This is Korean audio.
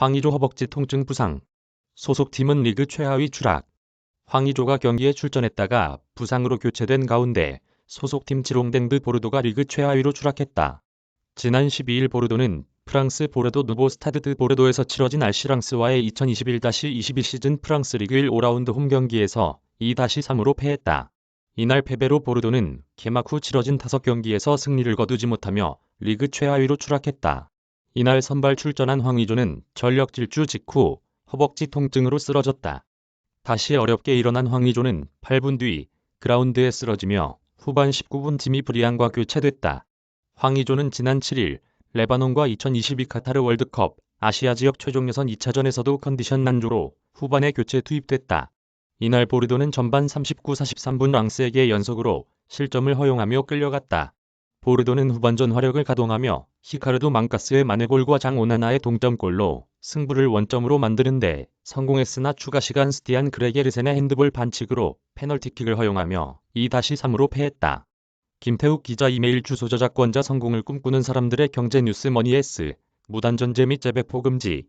황의조 허벅지 통증 부상. 소속팀은 리그 최하위 추락. 황의조가 경기에 출전했다가 부상으로 교체된 가운데 소속팀 지롱댕드 보르도가 리그 최하위로 추락했다. 지난 12일 보르도는 프랑스 보르도 누보 스타드 드 보르도에서 치러진 알시랑스와의 2021-22 시즌 프랑스 리그 1 5라운드 홈 경기에서 2-3으로 패했다. 이날 패배로 보르도는 개막 후 치러진 5경기에서 승리를 거두지 못하며 리그 최하위로 추락했다. 이날 선발 출전한 황의조는 전력 질주 직후 허벅지 통증으로 쓰러졌다. 다시 어렵게 일어난 황의조는 8분 뒤 그라운드에 쓰러지며 후반 19분 팀이 브리안과 교체됐다. 황의조는 지난 7일 레바논과 2022 카타르 월드컵 아시아 지역 최종 예선 2차전에서도 컨디션 난조로 후반에 교체 투입됐다. 이날 보르도는 전반 39-43분 랑스에게 연속으로 실점을 허용하며 끌려갔다. 보르도는 후반전 화력을 가동하며 히카르도 망카스의 마네골과 장오나나의 동점골로 승부를 원점으로 만드는데 성공했으나 추가 시간 스티안 그레게르센의 핸드볼 반칙으로 페널티킥을 허용하며 2-3으로 패했다. 김태욱 기자 이메일 주소 저작권자 성공을 꿈꾸는 사람들의 경제 뉴스 머니 S 무단전제 및 재배포 금지